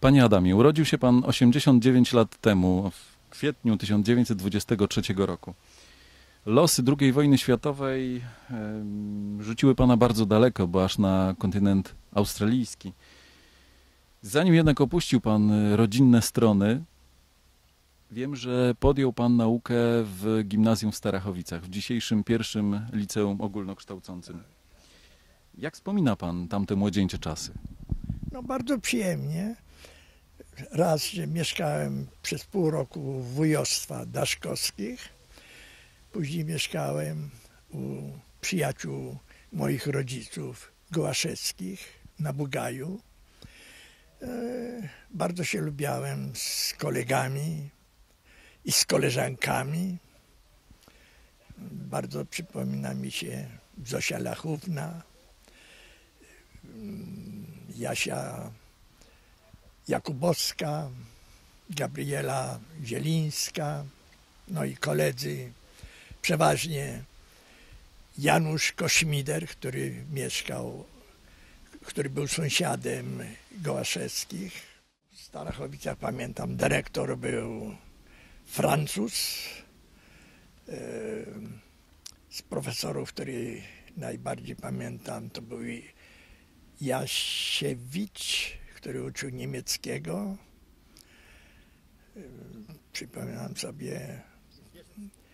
Panie Adamie, urodził się pan 89 lat temu, w kwietniu 1923 roku. Losy II wojny światowej rzuciły pana bardzo daleko, bo aż na kontynent australijski. Zanim jednak opuścił pan y, rodzinne strony, wiem, że podjął pan naukę w gimnazjum w Starachowicach, w dzisiejszym pierwszym liceum ogólnokształcącym. Jak wspomina pan tamte młodzieńcze czasy? No bardzo przyjemnie. Raz, mieszkałem przez pół roku u wujostwa Daszkowskich. Później mieszkałem u przyjaciół moich rodziców Gołaszewskich na Bugaju. E, Bardzo się lubiałem z kolegami i z koleżankami. Bardzo przypomina mi się Zosia Lachówna, Jasia Jakubowska, Gabriela Zielińska, no i koledzy, przeważnie Janusz Kośmider, który mieszkał, który był sąsiadem Gołaszewskich. W Starachowicach pamiętam, dyrektor był Francuz. E, Z profesorów, który najbardziej pamiętam, to był Jasiewicz, który uczył niemieckiego. Yy, Przypominam sobie,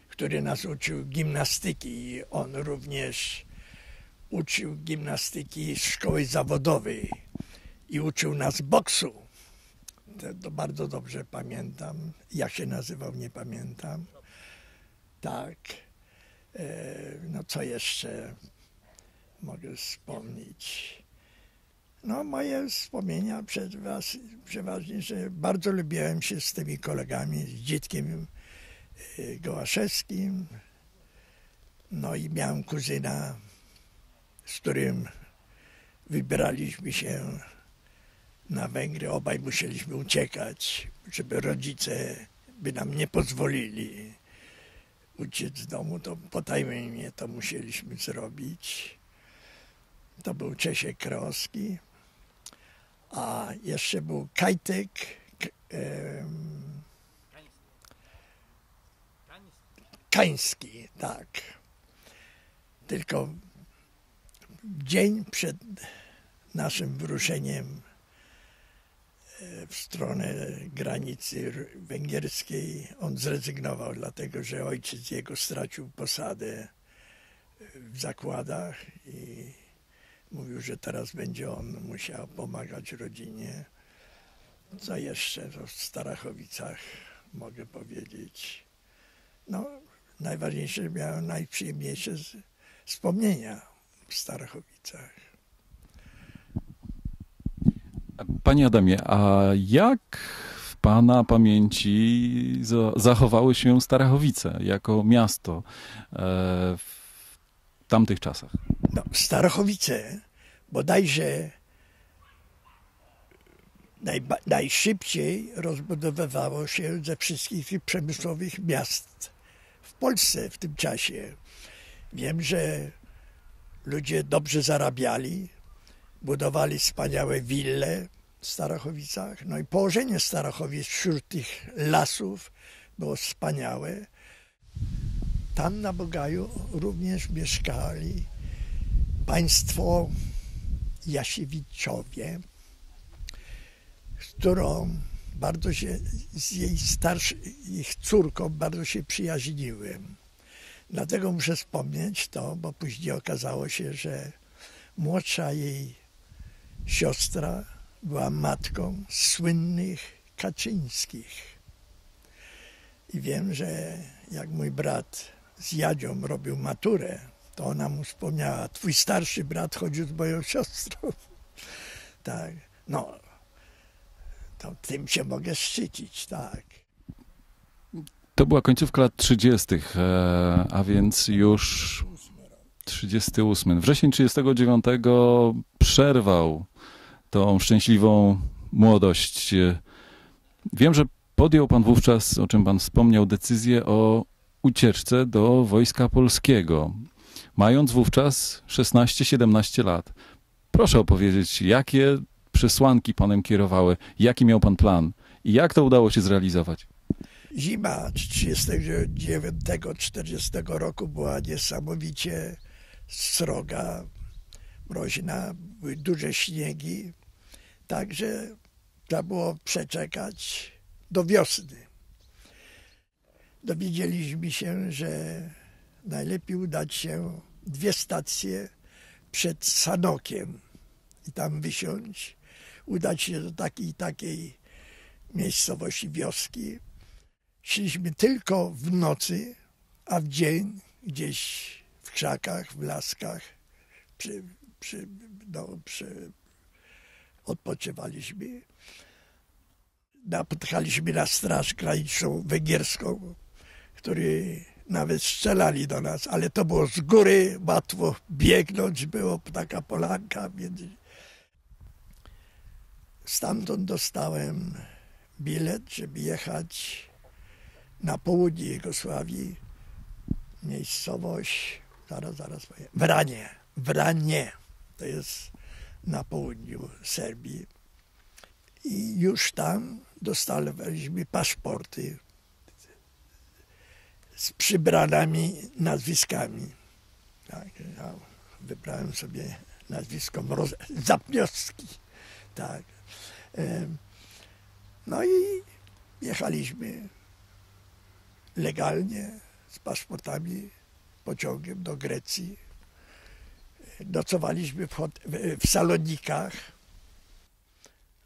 który nas uczył gimnastyki. i On również uczył gimnastyki z szkoły zawodowej i uczył nas boksu. To, to bardzo dobrze pamiętam. Jak się nazywał, nie pamiętam. Tak. E, No co jeszcze mogę wspomnieć? No, moje wspomnienia przed was, przeważnie, że bardzo lubiłem się z tymi kolegami, z Dzitkiem y, Gołaszewskim. No i miałem kuzyna, z którym wybraliśmy się na Węgry. Obaj musieliśmy uciekać, żeby rodzice by nam nie pozwolili uciec z domu. To potajemnie to musieliśmy zrobić. To był Czesiek Krowski. A jeszcze był Kajtek. Kański, tak. Tylko dzień przed naszym wyruszeniem e, w stronę granicy węgierskiej on zrezygnował, dlatego że ojciec jego stracił posadę e, w zakładach i mówił, że teraz będzie on musiał pomagać rodzinie. Co jeszcze w Starachowicach mogę powiedzieć? No, najważniejsze, miałem najprzyjemniejsze wspomnienia w Starachowicach. Panie Adamie, a jak w Pana pamięci za- zachowały się Starachowice jako miasto e, tamtych czasach? No, Starachowice bodajże najba, najszybciej rozbudowywało się ze wszystkich przemysłowych miast w Polsce w tym czasie. Wiem, że ludzie dobrze zarabiali, budowali wspaniałe wille w Starachowicach. No i położenie Starachowic wśród tych lasów było wspaniałe. Tam na Bogaju również mieszkali państwo Jasiewiczowie, z którą bardzo się, z jej starszą, ich córką bardzo się przyjaźniłem. Dlatego muszę wspomnieć to, bo później okazało się, że młodsza jej siostra była matką słynnych Kaczyńskich. I wiem, że jak mój brat z Jadzią robił maturę, to ona mu wspomniała, twój starszy brat chodził z moją siostrą. Tak, no, to tym się mogę szczycić, tak. To była końcówka lat 30., e, a więc już 38. Wrzesień 39 przerwał tą szczęśliwą młodość. Wiem, że podjął pan wówczas, o czym pan wspomniał, decyzję o ucieczce do Wojska Polskiego, mając wówczas 16-17 lat. Proszę opowiedzieć, jakie przesłanki panem kierowały? Jaki miał pan plan? I jak to udało się zrealizować? Zima 39-40 roku była niesamowicie sroga, mroźna, były duże śniegi, także trzeba było przeczekać do wiosny. Dowiedzieliśmy się, że najlepiej udać się dwie stacje przed Sanokiem i tam wysiąść, udać się do takiej takiej miejscowości, wioski. Szliśmy tylko w nocy, a w dzień gdzieś w krzakach, w laskach przy, przy, no, przy, odpoczywaliśmy. Napotkaliśmy na straż graniczną węgierską, którzy nawet strzelali do nas, ale to było z góry, łatwo biegnąć, było taka polanka między... Stamtąd dostałem bilet, żeby jechać na południe Jugosławii, miejscowość, zaraz, zaraz powiem, Wranie, Wranie, to jest na południu Serbii. I już tam dostaliśmy paszporty z przybranami nazwiskami. Tak, ja wybrałem sobie nazwisko Mroz... Zapniowski. Tak. No i jechaliśmy legalnie z paszportami pociągiem do Grecji. Nocowaliśmy w, w salonikach.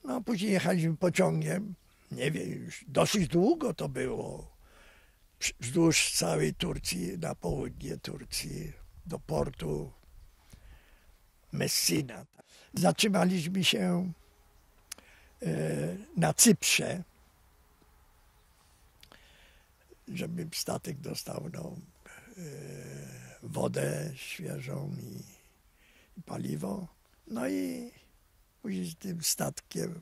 No, później jechaliśmy pociągiem. Nie wiem, już dosyć długo to było. Wzdłuż całej Turcji, na południe Turcji, do portu Messina. Zatrzymaliśmy się e, na Cyprze żeby statek dostał no, e, wodę świeżą i, paliwo. No i później z tym statkiem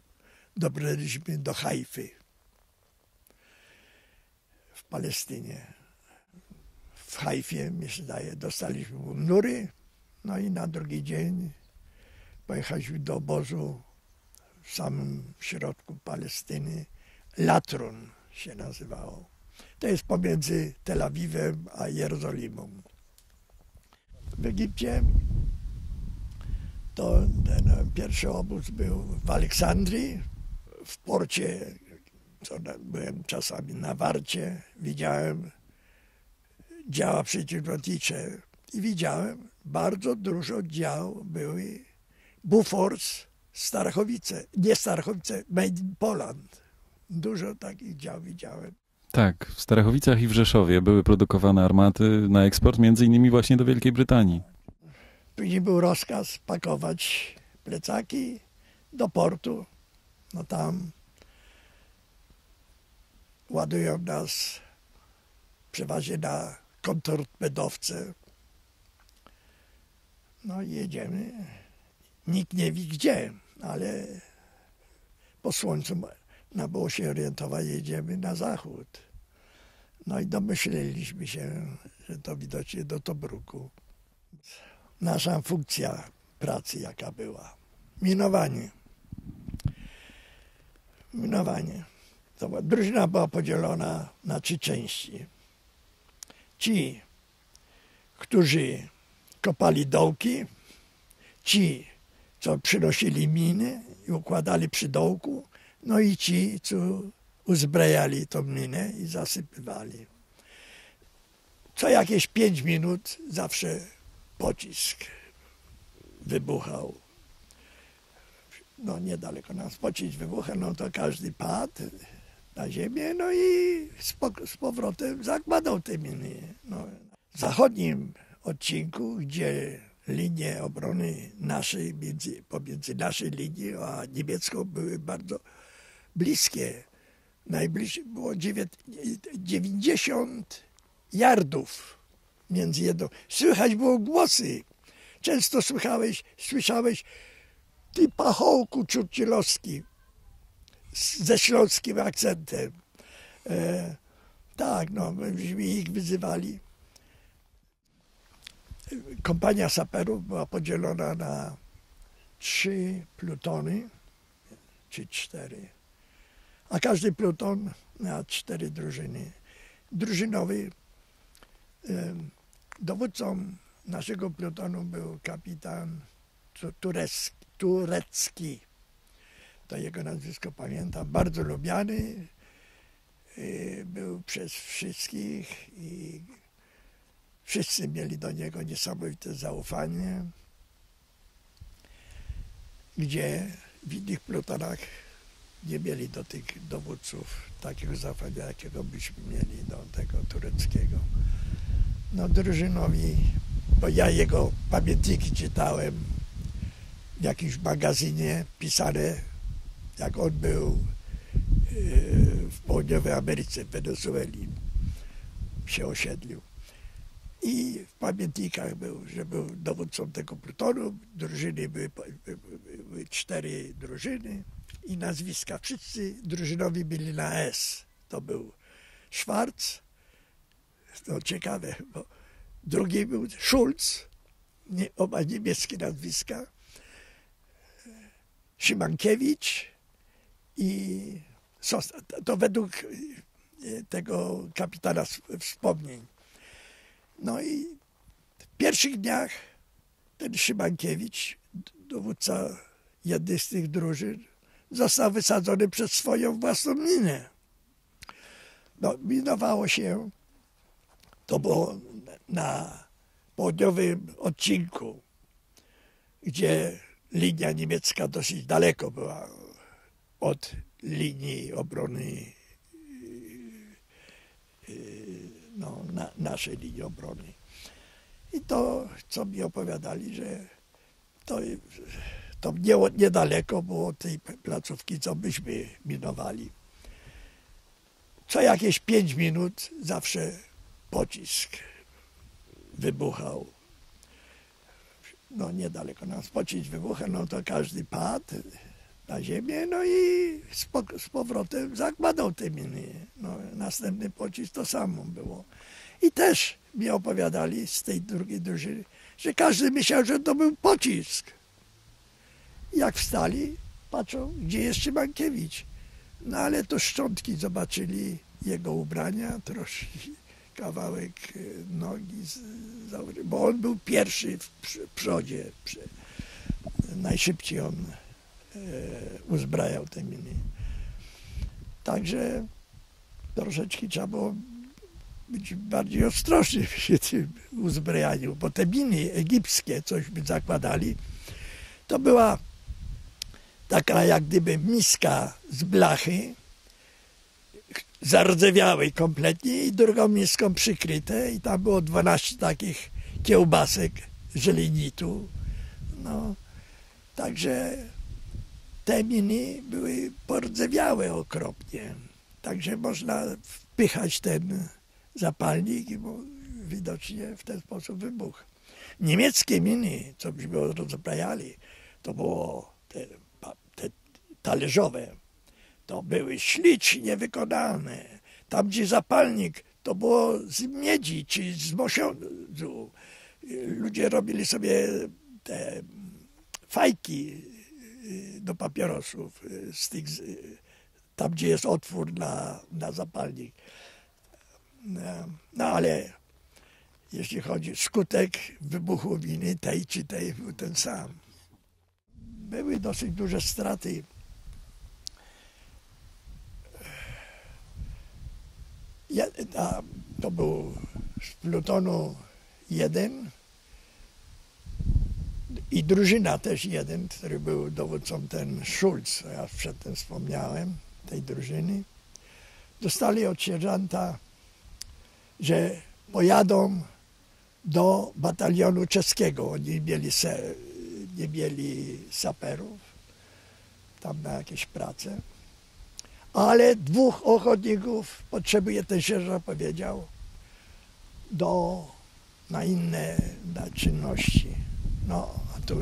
dobraliśmy do Hajfy Palestynie. W Hajfie, mi się zdaje, dostaliśmy nury, no i na drugi dzień pojechaliśmy do obozu w samym środku Palestyny. Latrun się nazywało. To jest pomiędzy Tel Awiwem a Jerozolimą. W Egipcie to ten pierwszy obóz był w Aleksandrii, w porcie, co byłem czasami na warcie, widziałem działa przeciwlotnicze i widziałem bardzo dużo dział były Bufors, Starachowice, nie Starachowice, Made in Poland. Dużo takich dział widziałem. Tak, w Starachowicach i w Rzeszowie były produkowane armaty na eksport, między innymi właśnie do Wielkiej Brytanii. Później był rozkaz pakować plecaki do portu. No tam ładują nas przeważnie na kontrtorpedowce. No i jedziemy. Nikt nie wie gdzie, ale po słońcu no było się orientować, jedziemy na zachód. No i domyśleliśmy się, że to widocznie do Tobruku. Nasza funkcja pracy jaka była. Minowanie. Minowanie. To drużyna była podzielona na trzy części. Ci, którzy kopali dołki, ci, co przynosili miny i układali przy dołku, no i ci, co uzbrajali tą minę i zasypywali. Co jakieś pięć minut zawsze pocisk wybuchał. No niedaleko nas pocisk wybuchał, no to każdy padł na ziemię, no i z, powrotem zakładał te miny. No. W zachodnim odcinku, gdzie linie obrony naszej, między, pomiędzy naszej linią a niemiecką były bardzo bliskie. Najbliżej było 90 yardów między jedną. Słychać było głosy. Często słyszałeś, słyszałeś ty pachołku czurczylowski ze śląskim akcentem. E, tak, no, myśmy ich wyzywali. Kompania saperów była podzielona na trzy plutony czy cztery. A każdy pluton miał cztery drużyny. Drużynowy em, dowódcą naszego plutonu był kapitan Tu- turecki, turecki. To jego nazwisko pamiętam. Bardzo lubiany. y, Był przez wszystkich i wszyscy mieli do niego niesamowite zaufanie. Gdzie w innych plutonach nie mieli do tych dowódców takiego zaufania, jakiego byśmy mieli do tego tureckiego. No drużynowi, bo ja jego pamiętniki czytałem w jakimś magazynie pisane, jak on był yy, w południowej Ameryce, w Wenezueli się osiedlił. I w pamiętnikach był, że był dowódcą tego plutonu. Drużyny były, były, cztery drużyny i nazwiska. Wszyscy drużynowi byli na S. To był Schwarz, no ciekawe, bo drugi był Schulz, nie, oba niemieckie nazwiska, Szymankiewicz i. To- według e, tego kapitana wspomnień. No i w pierwszych dniach ten Szymankiewicz, dowódca jednej z tych drużyn, został wysadzony przez swoją własną minę. No, minowało się, to było na południowym odcinku, gdzie linia niemiecka dosyć daleko była od linii obrony yy, no, na, naszej linii obrony. I to, co mi opowiadali, że to, to nie, niedaleko było tej placówki, co myśmy minowali. Co jakieś pięć minut zawsze pocisk wybuchał. No niedaleko nas pocisk wybuchał, no to każdy padł na ziemię, no i z, po- z powrotem zakładał te miny. No, następny pocisk to samo było. I też mi opowiadali z tej drugiej drużyny, że każdy myślał, że to był pocisk. Jak wstali, patrzą, gdzie jest Szymankiewicz. No ale to szczątki zobaczyli jego ubrania, troszkę kawałek e, nogi, z, bo on był pierwszy w przodzie. Najszybciej on uzbrajał te miny. Także troszeczkę trzeba było być bardziej ostrożnym przy tym uzbrojaniu, bo te miny egipskie, cośmy zakładali, to była taka jak gdyby miska z blachy, zardzewiałej kompletnie i drugą miską przykryte i tam było 12 takich kiełbasek żelenitu. No, także te miny były pordzewiałe okropnie. Także można wpychać ten zapalnik i widocznie w ten sposób wybuch. Niemieckie miny, co byśmy rozbrajali, to było te, te talerzowe, to były ślicznie wykonane. Tam, gdzie zapalnik, to było z miedzi czy z mosiądzu. Ludzie robili sobie te fajki do papierosów y, z tych, z- tam, gdzie jest otwór na, na zapalnik. No, No ale jeśli chodzi skutek wybuchu winy tej czy tej był ten sam. Były dosyć duże straty. Ja, a, to był z plutonu jeden i drużyna też jeden, który był dowódcą ten Schulz, ja przedtem wspomniałem, tej drużyny. Dostali od sierżanta, że pojadą do batalionu czeskiego. Oni mieli se, nie mieli saperów tam na jakieś prace. Ale dwóch ochotników potrzebuje ten sierżant powiedział do, na inne na czynności. No, tu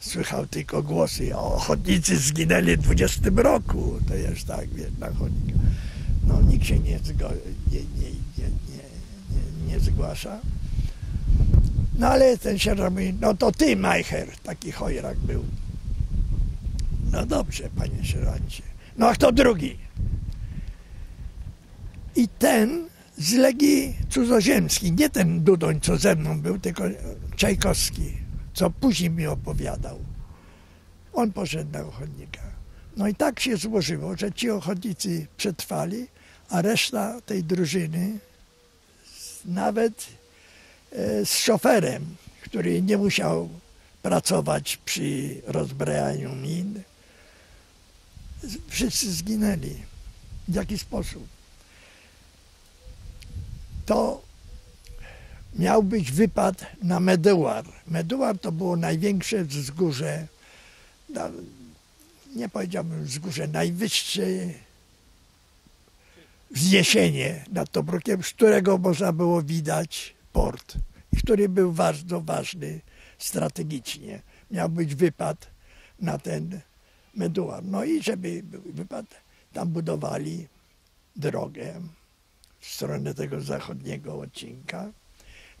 słychał tylko głosy, ochotnicy zginęli w 20 roku. To jest tak, wie, na chodniku. No, nikt się nie, zgo, nie, nie, nie, nie, nie zgłasza. No ale ten sierżant mówi, no to ty, Majcher, taki chojrak był. No dobrze, panie sierżancie. No a kto drugi? I ten z Legii Cudzoziemskiej, nie ten Dudoń, co ze mną był, tylko Czajkowski, co później mi opowiadał. On poszedł na ochotnika. No i tak się złożyło, że ci ochotnicy przetrwali, a reszta tej drużyny nawet e, z szoferem, który nie musiał pracować przy rozbrajaniu min, wszyscy zginęli. W jaki sposób? To miał być wypad na Meduar. Meduar to było największe wzgórze, no, nie powiedziałbym wzgórze, najwyższe wzniesienie nad Tobrukiem, z którego można było widać port który był bardzo ważny strategicznie. Miał być wypad na ten Meduar. No i żeby był wypad, tam budowali drogę w stronę tego zachodniego odcinka.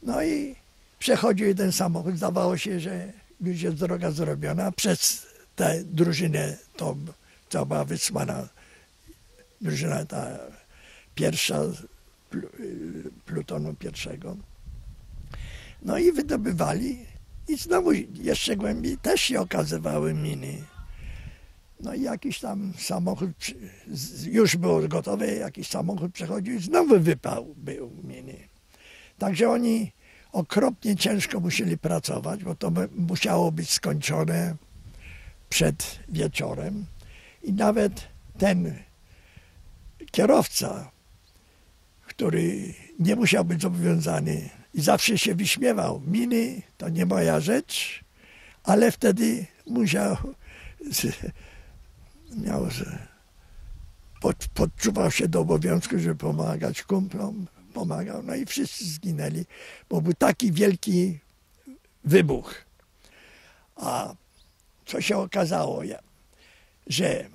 No i przechodził jeden samochód. Zdawało się, że już jest droga zrobiona przez tę drużynę, tą, co była wysłana, drużyna ta pierwsza plutonu pierwszego. No i wydobywali i znowu jeszcze głębiej też się okazywały miny. No i jakiś tam samochód, już było gotowe, jakiś samochód przechodził i znowu wypał był miny. Także oni okropnie ciężko musieli pracować, bo to musiało być skończone przed wieczorem. I nawet ten kierowca, który nie musiał być zobowiązany i zawsze się wyśmiewał, miny to nie moja rzecz, ale wtedy musiał, miał, pod, podczuwał się do obowiązku, żeby pomagać kumplom, pomagał, no i wszyscy zginęli, bo był taki wielki wybuch. A co się okazało, że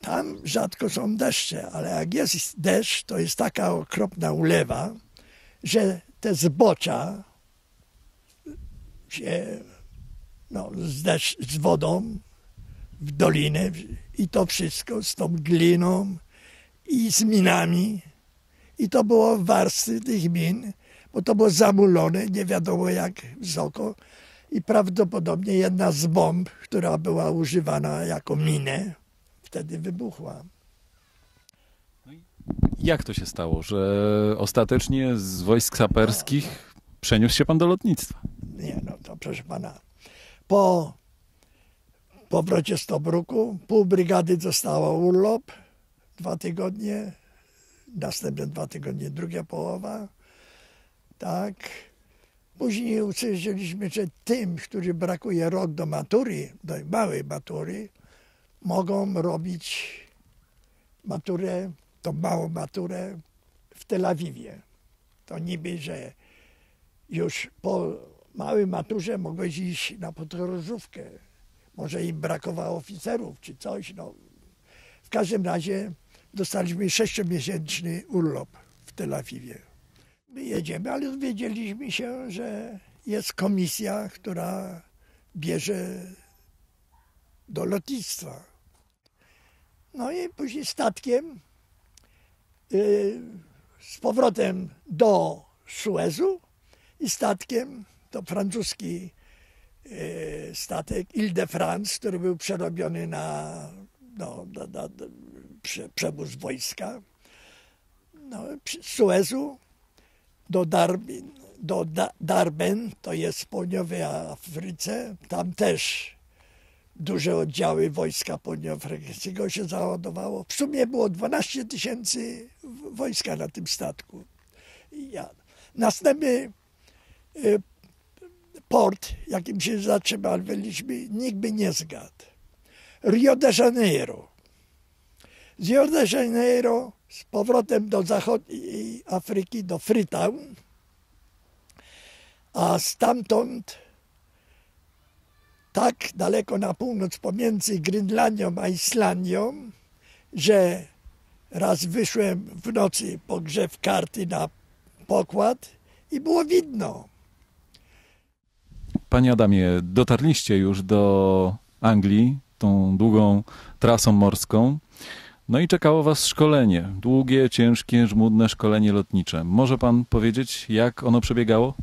tam rzadko są deszcze, ale jak jest deszcz, to jest taka okropna ulewa, że te zbocza się no, z, deszcz, z wodą w dolinę i to wszystko z tą gliną i z minami. I to było warstwy tych min, bo to było zamulone, nie wiadomo jak wysoko. I prawdopodobnie jedna z bomb, która była używana jako minę, wtedy wybuchła. Jak to się stało, że ostatecznie z wojsk saperskich przeniósł się pan do lotnictwa? Nie, no to proszę pana. Po powrocie z Tobruku pół brygady dostało urlop, dwa tygodnie, następne dwa tygodnie druga połowa. Tak. Później usłyszeliśmy, że tym, którzy brakuje rok do matury, do małej matury, mogą robić maturę, tą małą maturę w Tel Awiwie. To niby, że już po małej maturze mogłeś iść na podróżówkę. Może im brakowało oficerów czy coś. No. W każdym razie dostaliśmy sześciomiesięczny urlop w Tel Awiwie. My jedziemy, ale dowiedzieliśmy się, że jest komisja, która bierze do lotnictwa. No i później statkiem yy, z powrotem do Suezu i statkiem, to francuski yy, statek Ile-de-France, który był przerobiony na, no, na, na, na prze, przewóz wojska. No, z Suezu do Darbin, do da, Darben, to jest w południowej Afryce, tam też duże oddziały wojska południowoafrykańskiego się załadowało. W sumie było 12 tysięcy wojska na tym statku. Ja. Następny y, port, jakim się zatrzymaliśmy, nikt by nie zgadł. Rio de Janeiro. Z Rio de Janeiro z powrotem do zachodniej Afryki, do Freetown, a stamtąd tak daleko na północ pomiędzy Grenlandią a Islandią, że raz wyszłem w nocy po grze w karty na pokład i było widno. Panie Adamie, dotarliście już do Anglii, tą długą trasą morską. No i czekało Was szkolenie. Długie, ciężkie, żmudne szkolenie lotnicze. Może Pan powiedzieć, jak ono przebiegało?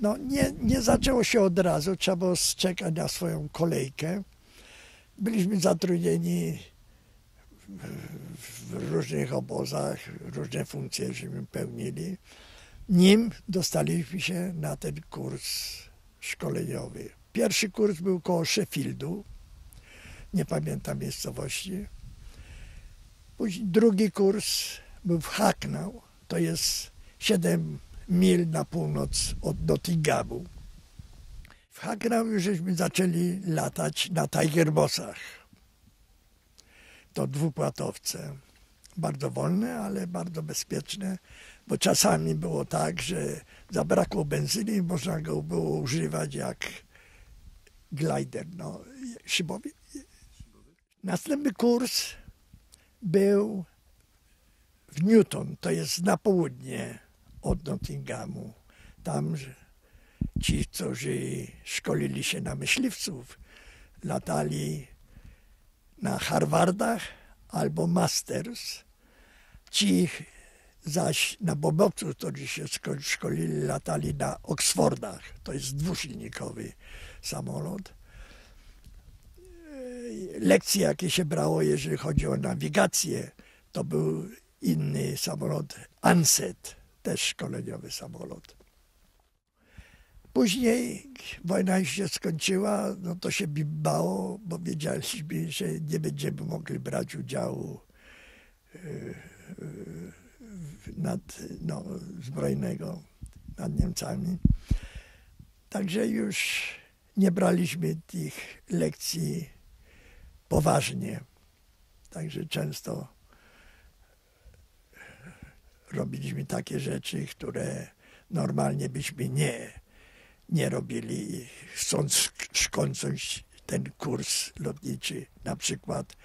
No nie, nie zaczęło się od razu, trzeba było czekać na swoją kolejkę. Byliśmy zatrudnieni w, różnych obozach, różne funkcje żeśmy pełnili. Nim dostaliśmy się na ten kurs szkoleniowy. Pierwszy kurs był koło Sheffieldu, nie pamiętam miejscowości. Później drugi kurs był w Hackney, to jest 7 mil na północ od Nottinghamu. W Hackney już żeśmy zaczęli latać na Tigerbossach. To dwupłatowce. Bardzo wolne, ale bardzo bezpieczne, bo czasami było tak, że zabrakło benzyny i można go było używać jak glider, no, szybowy. Następny kurs był w Newton, to jest na południe od Nottinghamu. Tam ci, którzy szkolili się na myśliwców, latali na Harvardach albo Masters. Ci zaś na bombowców, którzy się szkolili, latali na Oxfordach. To jest dwusilnikowy samolot. Lekcje, jakie się brało, jeżeli chodzi o nawigację, to był inny samolot, Anset, też szkoleniowy samolot. Później wojna się skończyła, no to się bimbało, bo wiedzieliśmy, że nie będziemy mogli brać udziału e, nad, no, zbrojnego nad Niemcami. Także już nie braliśmy tych lekcji poważnie. Także często robiliśmy takie rzeczy, które normalnie byśmy nie, nie robili, chcąc skończyć ten kurs lotniczy. Na przykład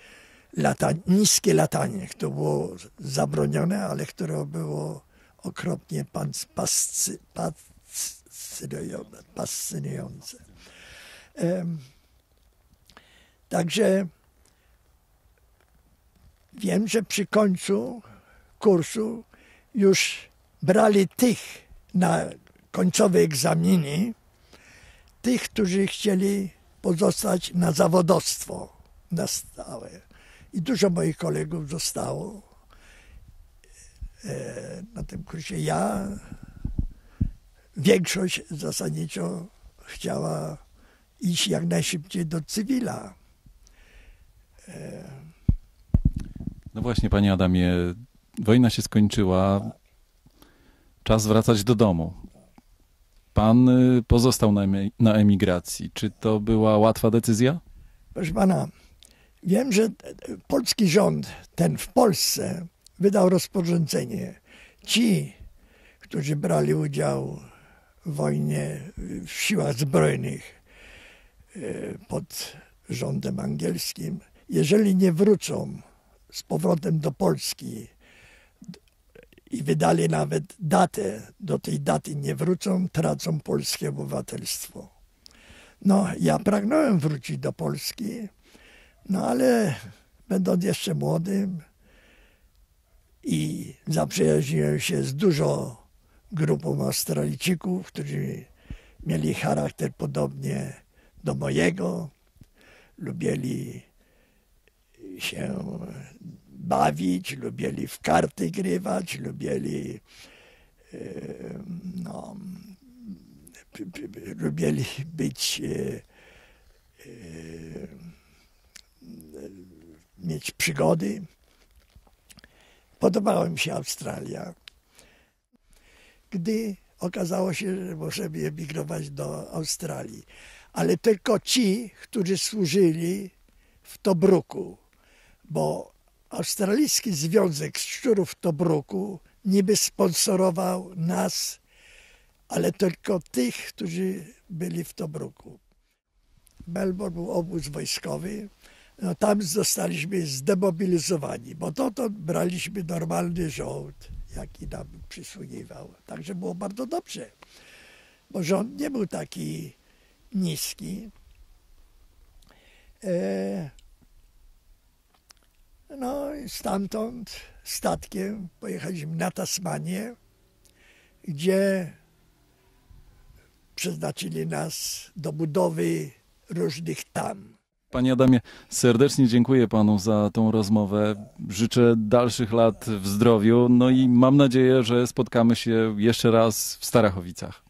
lata, niskie latanie, które było zabronione, ale które było okropnie pascy, fascynujące. Także wiem, że przy końcu kursu już brali tych na końcowe egzaminy, tych, którzy chcieli pozostać na zawodowstwo na stałe. I dużo moich kolegów zostało e, na tym kursie. Ja, większość zasadniczo chciała iść jak najszybciej do cywila. No właśnie, panie Adamie, wojna się skończyła, czas wracać do domu. Pan y, pozostał na, na emigracji. Czy to była łatwa decyzja? Proszę pana, wiem, że polski rząd, ten w Polsce, wydał rozporządzenie. Ci, którzy brali udział w wojnie w siłach zbrojnych y, pod rządem angielskim, jeżeli nie wrócą z powrotem do Polski i wydali nawet datę, do tej daty nie wrócą, tracą polskie obywatelstwo. No, ja pragnąłem wrócić do Polski, no ale będąc jeszcze młodym i zaprzyjaźniłem się z dużo grupą Australijczyków, którzy mieli charakter podobnie do mojego, lubili się bawić, lubili w karty grywać, lubili e, no, lubili być e, e, mieć przygody. Podobała mi się Australia. Gdy okazało się, że możemy emigrować do Australii, ale tylko ci, którzy służyli w Tobruku, bo Australijski Związek Szczurów Tobruku niby sponsorował nas, ale tylko tych, którzy byli w Tobruku. Melbourne był obóz wojskowy, no tam zostaliśmy zdemobilizowani, bo dotąd braliśmy normalny rząd, jaki nam przysługiwał. Także było bardzo dobrze, bo rząd nie był taki niski. E, no i stamtąd statkiem pojechaliśmy na Tasmanię, gdzie przeznaczyli nas do budowy różnych tam. Panie Adamie, serdecznie dziękuję panu za tą rozmowę. Życzę dalszych lat w zdrowiu, no i mam nadzieję, że spotkamy się jeszcze raz w Starachowicach.